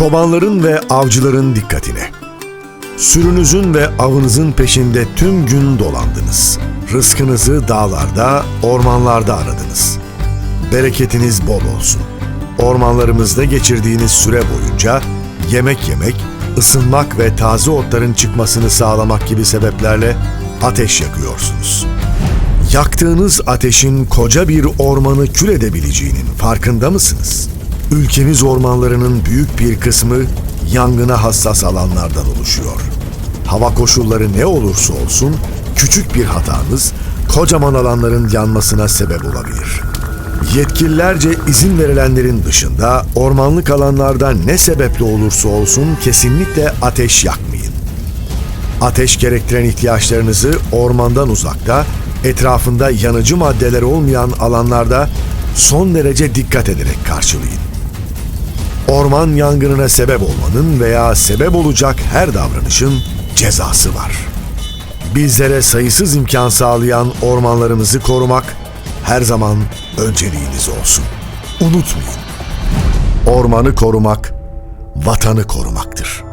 Çobanların ve avcıların dikkatine. Sürünüzün ve avınızın peşinde tüm gün dolandınız. Rızkınızı dağlarda, ormanlarda aradınız. Bereketiniz bol olsun. Ormanlarımızda geçirdiğiniz süre boyunca yemek yemek, ısınmak ve taze otların çıkmasını sağlamak gibi sebeplerle ateş yakıyorsunuz. Yaktığınız ateşin koca bir ormanı kül edebileceğinin farkında mısınız? Ülkemiz ormanlarının büyük bir kısmı yangına hassas alanlardan oluşuyor. Hava koşulları ne olursa olsun küçük bir hatanız kocaman alanların yanmasına sebep olabilir. Yetkililerce izin verilenlerin dışında ormanlık alanlarda ne sebeple olursa olsun kesinlikle ateş yakmayın. Ateş gerektiren ihtiyaçlarınızı ormandan uzakta, etrafında yanıcı maddeler olmayan alanlarda son derece dikkat ederek karşılayın. Orman yangınına sebep olmanın veya sebep olacak her davranışın cezası var. Bizlere sayısız imkan sağlayan ormanlarımızı korumak her zaman önceliğiniz olsun. Unutmayın. Ormanı korumak vatanı korumaktır.